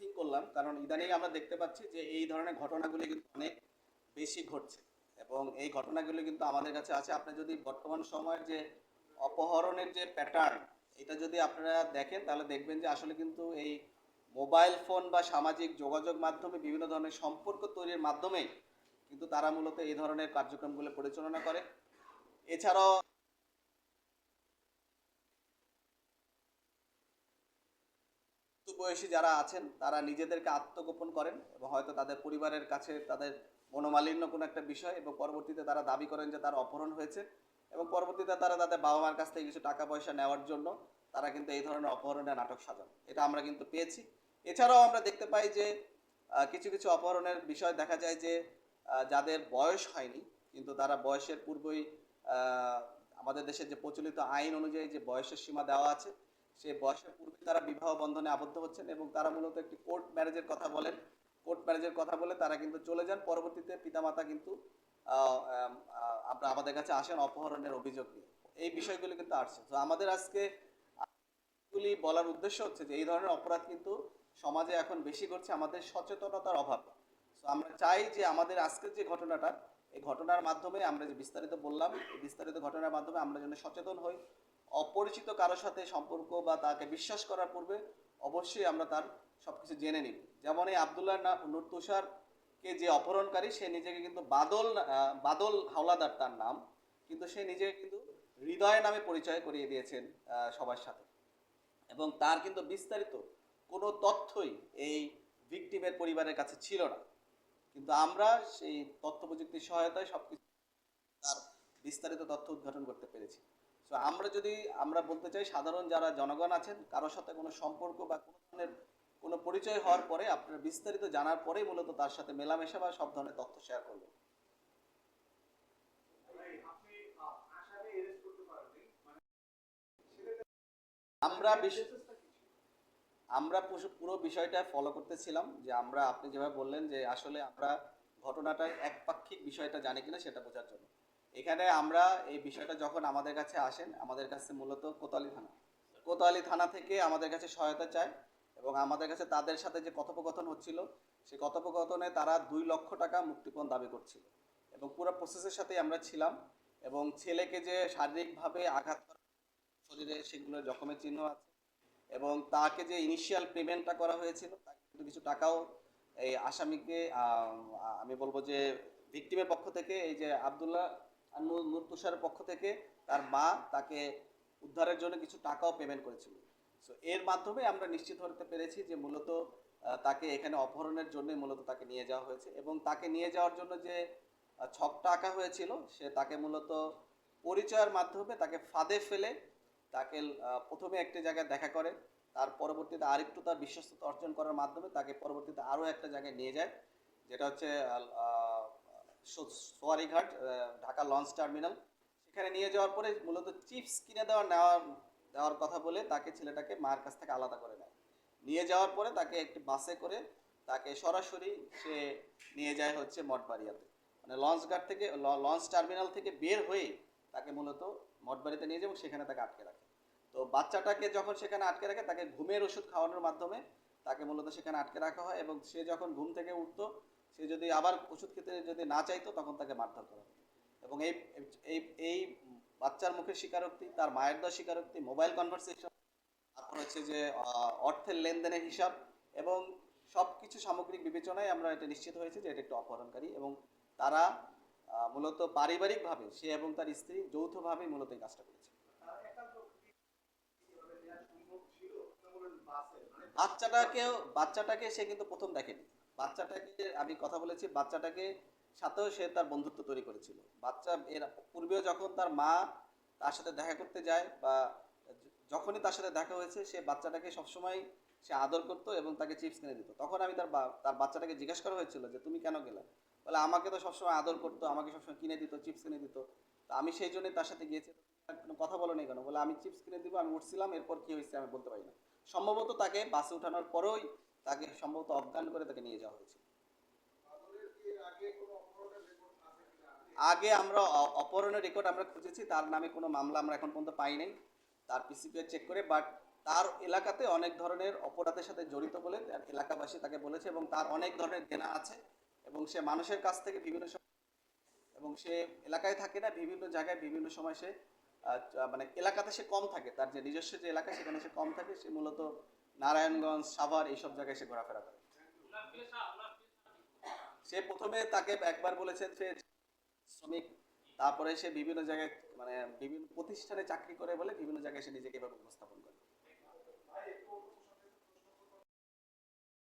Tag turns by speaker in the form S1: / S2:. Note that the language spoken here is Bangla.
S1: ব্রিফিং করলাম, কারণ ইদানিং আমরা দেখতে পাচ্ছি যে এই ধরনের ঘটনাগুলি কিন্তু অনেক বেশি ঘটছে। এবং এই ঘটনাগুলি কিন্তু আমাদের কাছে আছে। আপনি যদি বর্তমান সময়ের যে অপহরণের যে প্যাটার্ন এটা যদি আপনারা দেখেন, তাহলে দেখবেন যে আসলে কিন্তু এই মোবাইল ফোন বা সামাজিক যোগাযোগ মাধ্যমে বিভিন্ন ধরনের সম্পর্ক তৈরির মাধ্যমে কিন্তু তারা মূলত এই ধরনের কার্যক্রমগুলো পরিচালনা করে। এছাড়াও বয়সী যারা আছেন, তারা নিজেদেরকে আত্মগোপন করেন এবং হয়তো তাদের পরিবারের কাছে তাদের মনোমালিন্য কোনো একটা বিষয় এবং পরবর্তীতে তারা দাবি করেন যে তার অপহরণ হয়েছে এবং পরবর্তীতে তারা তাদের বাবা মার কাছ থেকে কিছু টাকা পয়সা নেওয়ার জন্য তারা কিন্তু এই ধরনের অপহরণের নাটক সাজান। এটা আমরা কিন্তু পেয়েছি। এছাড়াও আমরা দেখতে পাই যে কিছু কিছু অপহরণের বিষয় দেখা যায় যে যাদের বয়স হয়নি, কিন্তু তারা বয়সের পূর্বেই আমাদের দেশের যে প্রচলিত আইন অনুযায়ী যে বয়সের সীমা দেওয়া আছে সেই বয়সের পূর্বে তারা বিবাহ বন্ধনে আবদ্ধ হচ্ছেন এবং তারা মূলত একটি কোর্ট ম্যারেজের কথা বলেন। কোর্ট ম্যারেজের কথা বলে তারা কিন্তু চলে যান। পরবর্তীতে পিতামাতা কিন্তু আমরা আমাদের কাছে আসেন অপহরণের অভিযোগ নিয়ে। এই বিষয়গুলি কিন্তু আসছে। তো আমাদের আজকে গুলি বলার উদ্দেশ্য হচ্ছে যে এই ধরনের অপরাধ কিন্তু সমাজে এখন বেশি ঘটছে, আমাদের সচেতনতার অভাব। তো আমরা চাই যে আমাদের আজকের যে ঘটনাটা এই ঘটনার মাধ্যমে আমরা যে বিস্তারিত বললাম, এই বিস্তারিত ঘটনার মাধ্যমে আমরা যেন সচেতন হই। অপরিচিত কারোর সাথে সম্পর্ক বা তাকে বিশ্বাস করার পূর্বে অবশ্যই আমরা তার সবকিছু জেনে নিব। যেমন এই আবদুল্লাহ নূর তুষারকে যে অপহরণকারী, সে নিজেকে কিন্তু বাদল বাদল হাওলাদার তার নাম, কিন্তু সে নিজেকে কিন্তু হৃদয় নামে পরিচয় করিয়ে দিয়েছেন সবার সাথে। এবং তার কিন্তু বিস্তারিত কোনো তথ্যই এই ভিকটিমের পরিবারের কাছে ছিল না। কিন্তু আমরা সেই তথ্য প্রযুক্তির সহায়তায় সব কিছু তার বিস্তারিত তথ্য উদ্ঘাটন করতে পেরেছি। তো আমরা যদি, আমরা বলতে চাই সাধারণ যারা জনগণ আছেন, কারোর সাথে কোনো সম্পর্ক বা কোনো ধরনের কোনো পরিচয় হওয়ার পরে আপনারা বিস্তারিত জানার পরেই মূলত তার সাথে মেলামেশা বা সব ধরনের তথ্য শেয়ার করবেন আমরা বিশ-
S2: process টা কি ছিল?
S1: আমরা পুরো- বিষয়টা ফলো করতেছিলাম যে আমরা, আপনি যেভাবে বললেন যে আসলে আমরা ঘটনাটার একপাক্ষিক বিষয়টা জানি কিনা সেটা বোঝার জন্য। এখানে আমরা এই বিষয়টা যখন আমাদের কাছে আসেন, আমাদের কাছে মূলত কোতোয়ালি থানা। কোতোয়ালি থানা থেকে আমাদের কাছে সহায়তা চায় এবং আমাদের কাছে তাদের সাথে যে কথোপকথন হচ্ছিল সেই কথোপকথনে তারা দুই লক্ষ টাকা মুক্তিপণ দাবি করছিল এবং পুরো প্রসেসের সাথেই আমরা ছিলাম এবং ছেলেকে যে শারীরিকভাবে আঘাত করা শরীরে সেগুলো জখমের চিহ্ন আছে এবং তাকে যে ইনিশিয়াল পেমেন্টটা করা হয়েছিল, তাকে কিছু টাকাও এই আসামিকে আমি বলব যে ভিকটিমের পক্ষ থেকে, এই যে আবদুল্লাহ নূর তুষারের পক্ষ থেকে তার মা তাকে উদ্ধারের জন্য কিছু টাকাও পেমেন্ট করেছিল। সো এর মাধ্যমে আমরা নিশ্চিত হতে পেরেছি যে মূলত তাকে এখানে অপহরণের জন্যই মূলত তাকে নিয়ে যাওয়া হয়েছে এবং তাকে নিয়ে যাওয়ার জন্য যে ছকটা আঁকা হয়েছিল, সে তাকে মূলত পরিচয়ের মাধ্যমে তাকে ফাঁদে ফেলে তাকে প্রথমে একটি জায়গায় দেখা করে, তার পরবর্তীতে আরেকটু তার বিশ্বস্ততা অর্জন করার মাধ্যমে তাকে পরবর্তীতে আরও একটা জায়গায় নিয়ে যায়, যেটা হচ্ছে সোয়ারিঘাট ঢাকা লঞ্চ টার্মিনাল। সেখানে নিয়ে যাওয়ার পরে মূলত চিপস কিনে দেওয়ার নেওয়ার দেওয়ার কথা বলে তাকে ছেলেটাকে মায়ের কাছ থেকে আলাদা করে নেয়। নিয়ে যাওয়ার পরে তাকে একটি বাসে করে তাকে সরাসরি সে নিয়ে যায় হচ্ছে মঠবাড়িয়াতে। মানে লঞ্চ ঘাট থেকে লঞ্চ টার্মিনাল থেকে বের হয়ে তাকে মূলত মঠবাড়িতে নিয়ে যায় এবং সেখানে তাকে আটকে রাখে। তো বাচ্চাটাকে যখন সেখানে আটকে রাখে, তাকে ঘুমের ওষুধ খাওয়ানোর মাধ্যমে তাকে মূলত সেখানে আটকে রাখা হয় এবং সে যখন ঘুম থেকে উঠতো, সে যদি আবার ওষুধ খেতে যদি না চাইতো, তখন তাকে মারধর করা হতো। এবং এই এই এই বাচ্চার মুখের স্বীকারোক্তি, তার মায়ের দেওয়া স্বীকারোক্তি, মোবাইল কনভারসেশন, তারপর হচ্ছে যে অর্থের লেনদেনের হিসাব এবং সব কিছু সামগ্রিক বিবেচনায় আমরা এটা নিশ্চিত হয়েছে যে এটা একটি অপহরণকারী এবং তারা মূলত পারিবারিকভাবে সে এবং তার স্ত্রী যৌথভাবে মূলত এই কাজটা করেছে। বাচ্চাটাকেও বাচ্চাটাকে সে কিন্তু প্রথম দেখেনি। বাচ্চাটাকে আমি কথা বলেছি, বাচ্চাটাকে সাথেও সে তার বন্ধুত্ব তৈরি করেছিল। বাচ্চা এর পূর্বেও যখন তার মা তার সাথে দেখা করতে যায় বা যখনই তার সাথে দেখা হয়েছে, সে বাচ্চাটাকে সবসময় সে আদর করতো এবং তাকে চিপস কিনে দিত। তখন আমি তার তার বাচ্চাটাকে জিজ্ঞাসা করা হয়েছিল যে, তুমি কেন গেলে? বলে আমাকে তো সবসময় আদর করতো, আমাকে সবসময় কিনে দিত চিপস কিনে দিত। তো আমি সেই জন্যই তার সাথে গিয়েছি। কোনো কথা বলো নি কেন? বলে, আমি চিপস কিনে দিব, আমি উঠছিলাম, এরপর কি হয়েছে আমি বলতে পারি না। সম্ভবত তাকে বাসে ওঠানোর পরেই তাকে সম্ভবত অজ্ঞান করে তাকে নিয়ে যাওয়া হয়েছে।
S2: আগে
S1: আমরা অপহরণের রেকর্ড আমরা খুঁজেছি, তার নামে কোনো মামলা আমরা এখন পর্যন্ত পাই নাই। তার পিসিপিআর চেক করে বাট তার এলাকাতে অনেক ধরনের অপরাধের সাথে জড়িত বলে এলাকাবাসী তাকে বলেছে এবং তার অনেক ধরনের দেনা আছে। এবং সে মানুষের কাছ থেকে বিভিন্ন এবং সে এলাকায় থাকে না, বিভিন্ন জায়গায় বিভিন্ন সময় সে মানে এলাকাতে সে কম থাকে। তার যে নিজস্ব যে এলাকা, সেখানে সে কম থাকে। সে মূলত নারায়ণগঞ্জ, সাভার এইসব জায়গায় সে ঘোরাফেরা করে। সে প্রথমে তাকে একবার বলেছে সে শ্রমিক, তারপরে সে বিভিন্ন জায়গায় মানে বিভিন্ন প্রতিষ্ঠানে চাকরি করে বলে বিভিন্ন জায়গায় সে নিজেকে এভাবে উপস্থাপন করে।